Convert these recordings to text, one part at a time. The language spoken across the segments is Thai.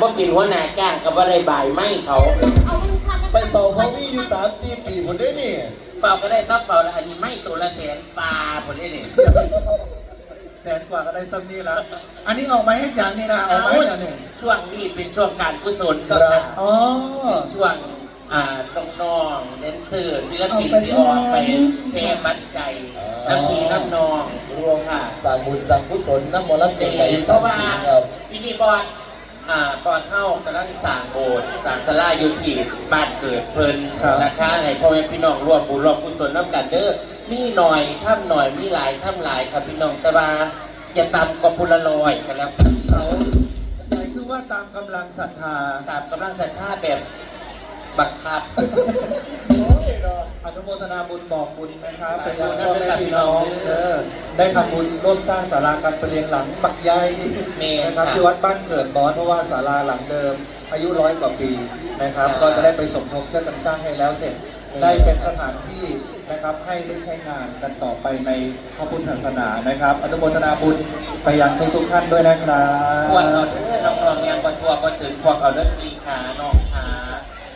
บ่กินหัวหน้าจ้างกับว่าได้บ่ายไม่เขาเอามันพากันไปเป่าเขาวี่อยู่สามสี่ปีผมได้นี่เปล่าก็ได้ซับเปล่าแล้วอันนี้ไม่ตัวละแสนฟ้าผมได้เนี่ยแสนกว่าก็ได้ซ้ำนี่แล้วอันนี้ออกมาให้อย่างนี่นะออกมาให้อย่างหนึ่งช่วงนี้เป็นช่วงการกุศลก็ค่ะอ๋อช่วงอ่าน้องๆแดนเซอร์ศิลปินที่ออกไปเพลงบัดใจน้ำพีน้ำนองรวมค่ะสร้างบุญสร้างกุศลน้ำมนต์รับเสียงไก่เพสาราะมว่าสีครับพิธีบอล อ่าก่อนเข้ากำลังสร้างโบสถ์สร้างศาลาอยู่ที่บ้านเกิดเพิ่นนะคะให้พ่อแม่พี่น้องร่วมบุญร่วมกุศลน้ำกันเด้อมีหน่อยท่ำหน่อยมีหลายท่ำหลายครับพี่น้องแต่ว่าอย่าต่ำกว่าพุละลอยกันแล้วกันเขาใหญ่คือว่าตามกำลังศรัทธา ตามกำลังศรัทธาแบบบังคับ อนุโมทนาบุญบอกบุญนะครับสาธุเป็นยังพ่อแม่พี่น้องเออได้ทำบุญร่วมสร้างศาลาการประเรียนหลังบักใหญ่เมนนะครับค่ะที่วัดบ้านเกิดบอสเพราะว่าศาลาหลังเดิม อายุร้อยกว่าปีนะครับค่ะก็จะได้ไปสมทบช่วยกันสร้างให้แล้วเสร็จอืมได้เป็นสถานที่นะครับให้ได้ใช้งานกันต่อไปในพระพุทธศาสนานะครับ อนุโมทนาบุญไปยังทุกๆท่านด้วยนะครับพวกเราเด้อน้องๆยังประทัวประถึงพวกเอาเรื่องมีขาน้องขา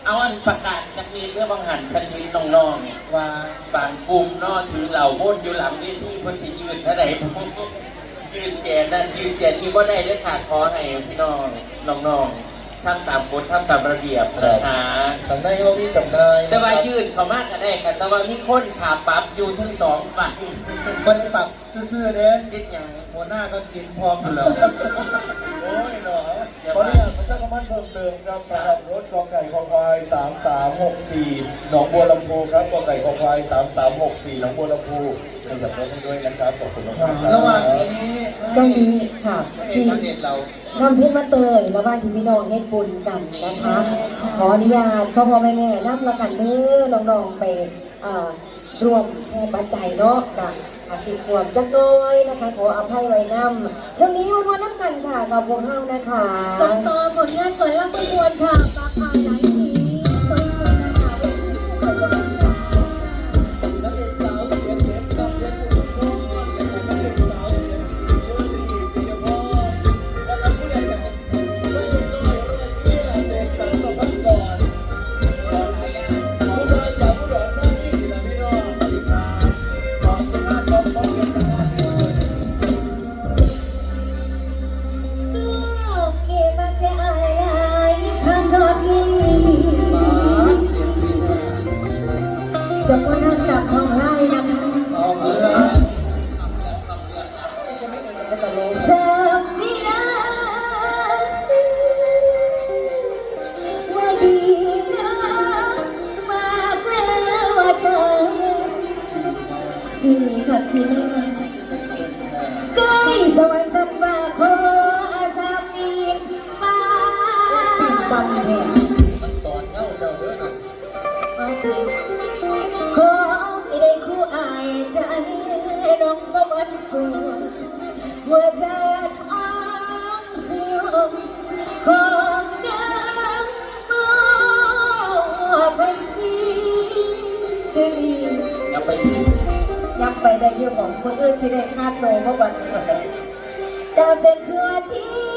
เอาอันประกาศจะมีเรื่องบังหันชันวินน้องๆว่าบางกลุ่มเนอถือเหล่าวนอยู่หลังเวทีเพิ่นสิยืนเท่าไหร่ยืนแจนั่นยืนแจนี่ว่าได้เด้อขาดขอให้พี่น้องน้องๆทำตามกฎทำตามระเบียบนะคะทางในเขามีจำหน่ายแต่ว่ายืนเขามากก็ได้ค่ะแต่ว่ามีคนขาปรับอยู่ทั้งสองฝั่งไม่ได้ปรับซื่อๆเด้นิดหยังหัวหน้าก็กินพร้อมอยู่แล้วโอ้ยเหรอขออนุญาต ประชาสัมพันธ์เพิ่มเติมครับสำหรับรถกอไก่คอควาย 3364 หนองบัวลำพูครับกอไก่คอควาย 3364 หนองบัวลำพูขยับรถให้ด้วยนะครับขอบคุณมากๆคบระหว่างนี้ช่วงนี้ค่ะเอกที่นางเอกเรานำเพชรมาเตยระหว่างที่พี่น้องเฮ็ดบุญกันนะคะ ขออนุญาตพ่อพ่อแม่แม่นำละกันเด้อน้องๆไปเอ่อรวมแทนปัจจัยเนาะกับ อาศิขวบจักน้อยนะคะ ขออภัยไว้นำช่วงนี้วันวันน้ำกันค่ะกับพวกเฮานะคะ ส่งต่อผลงานก่อนรับประวดค่ะ สมนันกับทองไล่นะคะออกเรือก็ตลกสามีลาว่าดีนะมากแล้วว่าเธอนี่ค่ะพี่น้องใก ไปได้เยอะของคนอื่นที่ได้คาดโตเมื่อวันนี้ดาวจะทั่วที่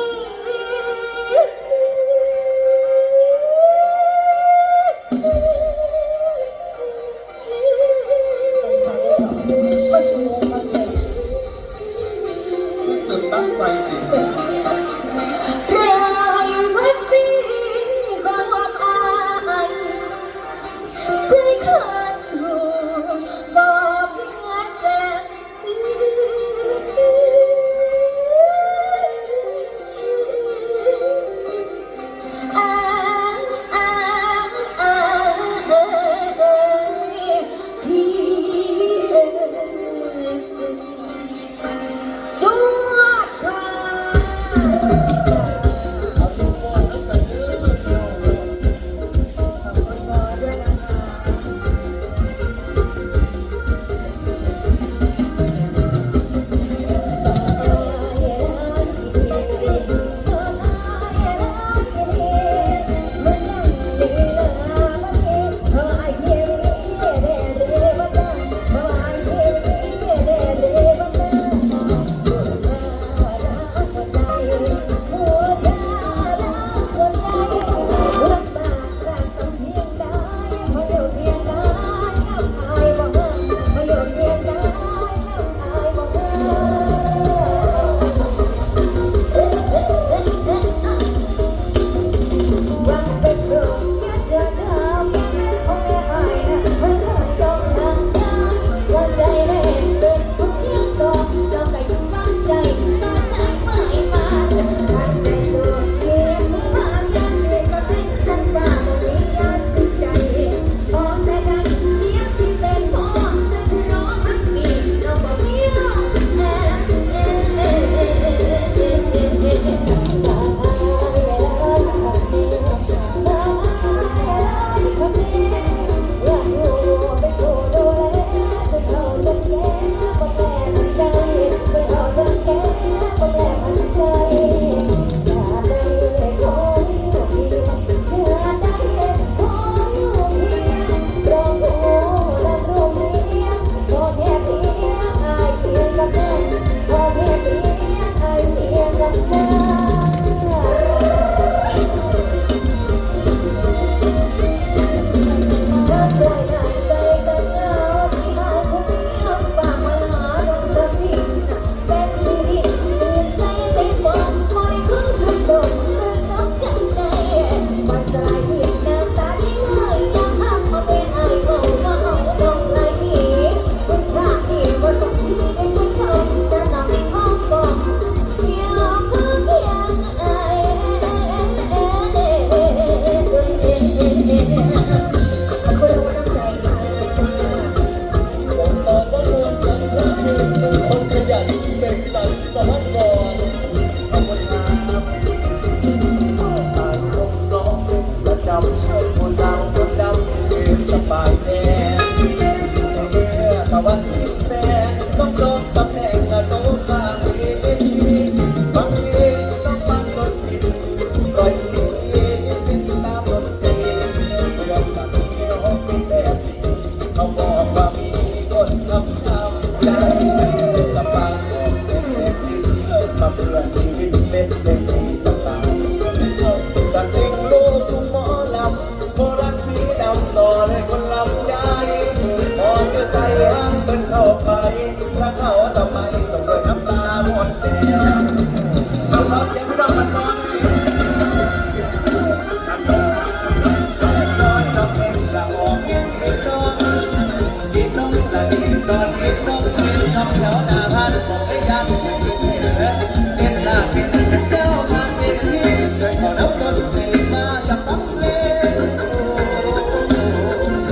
ก็บ อก